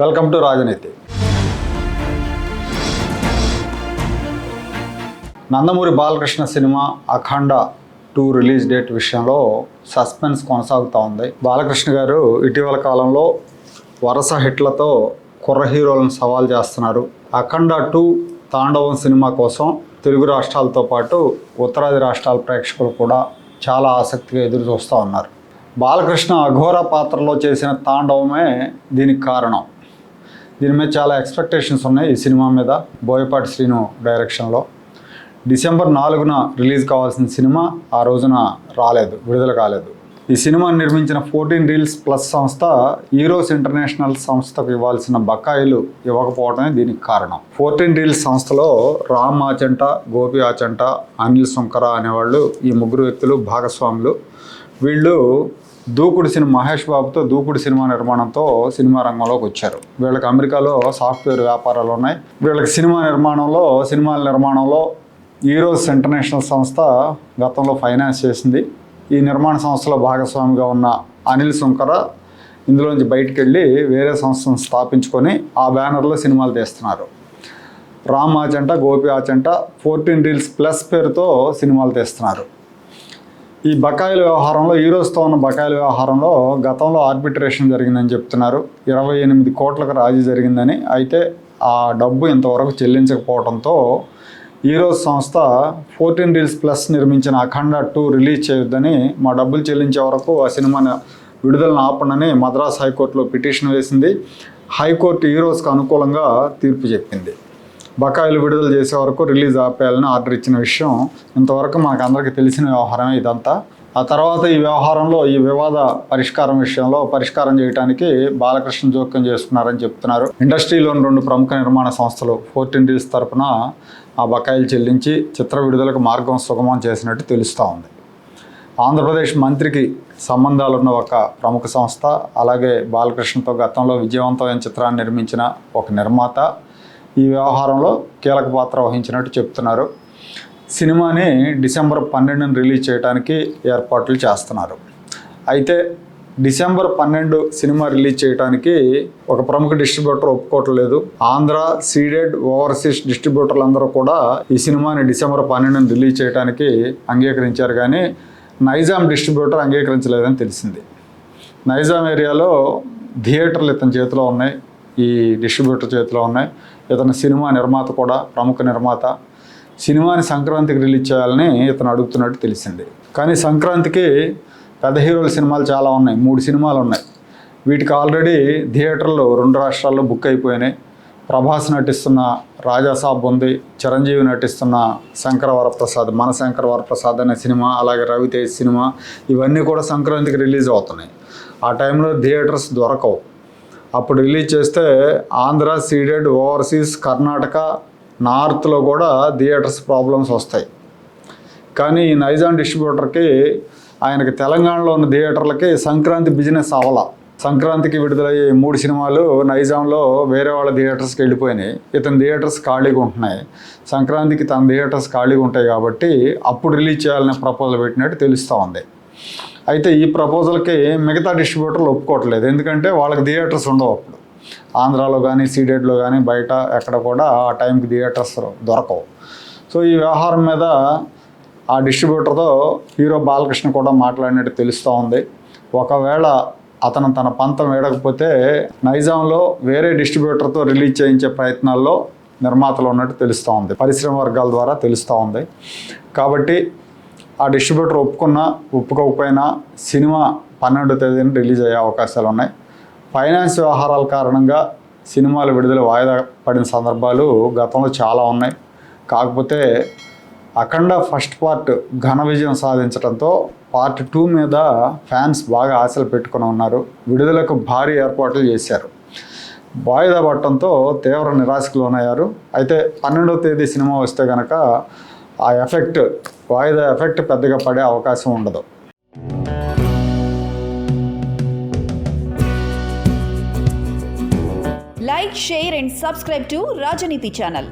Welcome to Rajaneeti. Nandamuri Balakrishna cinema Akhanda two release date విషయంలో suspense కొనసాగుతూ ఉంది. బాలకృష్ణ గారు ఇటీవల కాలంలో వరుస హిట్లతో కుర్ర హీరోలను సవాల్ చేస్తున్నారు. అఖండ టూ తాండవం సినిమా కోసం తెలుగు రాష్ట్రాలతో పాటు ఉత్తరాది రాష్ట్రాల ప్రేక్షకులు కూడా చాలా ఆసక్తిగా ఎదురు చూస్తూ ఉన్నారు. బాలకృష్ణ అఘోర పాత్రలో చేసిన తాండవమే దీనికి కారణం. దీని మీద చాలా ఎక్స్పెక్టేషన్స్ ఉన్నాయి ఈ సినిమా మీద. బోయపాటి శ్రీను డైరెక్షన్లో డిసెంబర్ నాలుగున రిలీజ్ కావాల్సిన సినిమా ఆ రోజున రాలేదు విడుదల కాలేదు. ఈ సినిమా నిర్మించిన ఫోర్టీన్ రీల్స్ ప్లస్ సంస్థ హీరోస్ ఇంటర్నేషనల్ సంస్థకు ఇవ్వాల్సిన బకాయిలు ఇవ్వకపోవడమే దీనికి కారణం. ఫోర్టీన్ రీల్స్ సంస్థలో రామ్ ఆచంట గోపి ఆచంట అనిల్ సుంకర అనేవాళ్ళు ఈ ముగ్గురు వ్యక్తులు భాగస్వాములు. వీళ్ళు దూకుడు సినిమా మహేష్ బాబుతో దూకుడు సినిమా నిర్మాణంతో సినిమా రంగంలోకి వచ్చారు. వీళ్ళకి అమెరికాలో సాఫ్ట్వేర్ వ్యాపారాలు ఉన్నాయి. వీళ్ళకి సినిమా నిర్మాణంలో సినిమాల నిర్మాణంలో ఈరోజ్ ఇంటర్నేషనల్ సంస్థ గతంలో ఫైనాన్స్ చేసింది. ఈ నిర్మాణ సంస్థలో భాగస్వామిగా ఉన్న అనిల్ సుంకర ఇందులోంచి బయటికి వెళ్ళి వేరే సంస్థను స్థాపించుకొని ఆ బ్యానర్లో సినిమాలు తీస్తున్నారు. Ram Achanta Gopi Achanta fourteen Reels Plus పేరుతో సినిమాలు తీస్తున్నారు. ఈ బకాయిల వ్యవహారంలో హీరోస్తో ఉన్న బకాయిల వ్యవహారంలో గతంలో ఆర్బిట్రేషన్ జరిగిందని చెప్తున్నారు. ఇరవై ఎనిమిది కోట్లకు రాజీ జరిగిందని. అయితే ఆ డబ్బు ఇంతవరకు చెల్లించకపోవడంతో ఈరోజు సంస్థ ఫోర్టీన్ రీల్స్ ప్లస్ నిర్మించిన అఖండ టూ రిలీజ్ చేయొద్దని మా డబ్బులు చెల్లించే వరకు ఆ సినిమాను విడుదలను ఆపండని మద్రాస్ హైకోర్టులో పిటిషన్ వేసింది. హైకోర్టు ఈరోజుకు అనుకూలంగా తీర్పు చెప్పింది. బకాయిలు విడుదల చేసే వరకు రిలీజ్ ఆపేయాలని ఆర్డర్ ఇచ్చిన విషయం ఇంతవరకు మనకు అందరికీ తెలిసిన వ్యవహారమే ఇదంతా. ఆ తర్వాత ఈ వ్యవహారంలో ఈ వివాద పరిష్కారం విషయంలో పరిష్కారం చేయడానికి బాలకృష్ణ జోక్యం చేసుకున్నారని చెప్తున్నారు. ఇండస్ట్రీలోని రెండు ప్రముఖ నిర్మాణ సంస్థలు ఫోర్టీన్ డీస్ తరఫున ఆ బకాయిలు చెల్లించి చిత్ర విడుదలకు మార్గం సుగమం చేసినట్టు తెలుస్తూ ఉంది. ఆంధ్రప్రదేశ్ మంత్రికి సంబంధాలున్న ఒక ప్రముఖ సంస్థ అలాగే బాలకృష్ణతో గతంలో విజయవంతమైన చిత్రాన్ని నిర్మించిన ఒక నిర్మాత ఈ వ్యవహారంలో కీలక పాత్ర వహించినట్టు చెప్తున్నారు. సినిమాని డిసెంబర్ పన్నెండున రిలీజ్ చేయడానికి ఏర్పాట్లు చేస్తున్నారు. అయితే డిసెంబర్ పన్నెండు సినిమా రిలీజ్ చేయడానికి ఒక ప్రముఖ డిస్ట్రిబ్యూటర్ ఒప్పుకోవట్లేదు. ఆంధ్ర సీడెడ్ ఓవర్సీస్ డిస్ట్రిబ్యూటర్లు అందరూ కూడా ఈ సినిమాని డిసెంబర్ పన్నెండున రిలీజ్ చేయడానికి అంగీకరించారు కానీ నైజాం డిస్ట్రిబ్యూటర్ అంగీకరించలేదని తెలిసింది. నైజాం ఏరియాలో థియేటర్లు ఇతని చేతిలో ఉన్నాయి. ఈ డిస్ట్రిబ్యూటర్ చేతిలో ఉన్నాయి. ఇతను సినిమా నిర్మాత కూడా ప్రముఖ నిర్మాత సినిమాని సంక్రాంతికి రిలీజ్ చేయాలని ఇతను అడుగుతున్నట్టు తెలిసింది. కానీ సంక్రాంతికి పెద్ద హీరోల సినిమాలు చాలా ఉన్నాయి. మూడు సినిమాలు ఉన్నాయి. వీటికి ఆల్రెడీ థియేటర్లు రెండు రాష్ట్రాల్లో బుక్ అయిపోయినాయి. ప్రభాస్ నటిస్తున్న రాజాసాబ్ ఉంది. చిరంజీవి నటిస్తున్న శంకర వరప్రసాద్ మన శంకర వరప్రసాద్ అనే సినిమా అలాగే రవితేజ్ సినిమా ఇవన్నీ కూడా సంక్రాంతికి రిలీజ్ అవుతున్నాయి. ఆ టైంలో థియేటర్స్ దొరకవు. అప్పుడు రిలీజ్ చేస్తే ఆంధ్ర సీడెడ్ ఓవర్సీస్ కర్ణాటక నార్త్లో కూడా థియేటర్స్ ప్రాబ్లమ్స్ వస్తాయి. కానీ ఈ నైజాన్ డిస్ట్రిబ్యూటర్కి ఆయనకి తెలంగాణలో ఉన్న థియేటర్లకి సంక్రాంతి బిజినెస్ అవల సంక్రాంతికి విడుదలయ్యే మూడు సినిమాలు నైజాంలో వేరే వాళ్ళ థియేటర్స్కి వెళ్ళిపోయినాయి. ఇతని థియేటర్స్ ఖాళీగా ఉంటున్నాయి. సంక్రాంతికి తన థియేటర్స్ ఖాళీగా ఉంటాయి కాబట్టి అప్పుడు రిలీజ్ చేయాలనే ప్రపోజల్ పెట్టినట్టు తెలుస్తూ ఉంది. అయితే ఈ ప్రపోజల్కి మిగతా డిస్ట్రిబ్యూటర్లు ఒప్పుకోవట్లేదు. ఎందుకంటే వాళ్ళకి థియేటర్స్ ఉండవు అప్పుడు. ఆంధ్రాలో కానీ సీడెడ్లో కానీ బయట ఎక్కడ కూడా ఆ టైంకి థియేటర్స్ దొరకవు. సో ఈ వ్యవహారం మీద ఆ డిస్ట్రిబ్యూటర్తో హీరో బాలకృష్ణ కూడా మాట్లాడినట్టు తెలుస్తూ ఉంది. ఒకవేళ అతను తన పంతం వేడకపోతే నైజాంలో వేరే డిస్ట్రిబ్యూటర్తో రిలీజ్ చేయించే ప్రయత్నాల్లో నిర్మాతలు ఉన్నట్టు తెలుస్తూ ఉంది. పరిశ్రమ వర్గాల ద్వారా తెలుస్తూ ఉంది. కాబట్టి ఆ డిస్ట్రిబ్యూటర్ ఒప్పుకున్నా ఒప్పుకోకపోయినా సినిమా పన్నెండో తేదీన రిలీజ్ అయ్యే అవకాశాలు ఉన్నాయి. ఫైనాన్స్ వ్యవహారాల కారణంగా సినిమాలు విడుదల వాయిదా పడిన సందర్భాలు గతంలో చాలా ఉన్నాయి. కాకపోతే అఖండ ఫస్ట్ పార్ట్ ఘన విజయం సాధించడంతో పార్ట్ టూ మీద ఫ్యాన్స్ బాగా ఆశలు పెట్టుకుని ఉన్నారు. విడుదలకు భారీ ఏర్పాట్లు చేశారు. వాయిదా పట్టడంతో తీవ్ర నిరాశకు లోనయ్యారు. అయితే పన్నెండవ తేదీ సినిమా వస్తే కనుక ఆ ఎఫెక్ట్ వాయిదా ఎఫెక్ట్ పెద్దగా పడే అవకాశం ఉండదు. Like share and subscribe to Rajaneeti channel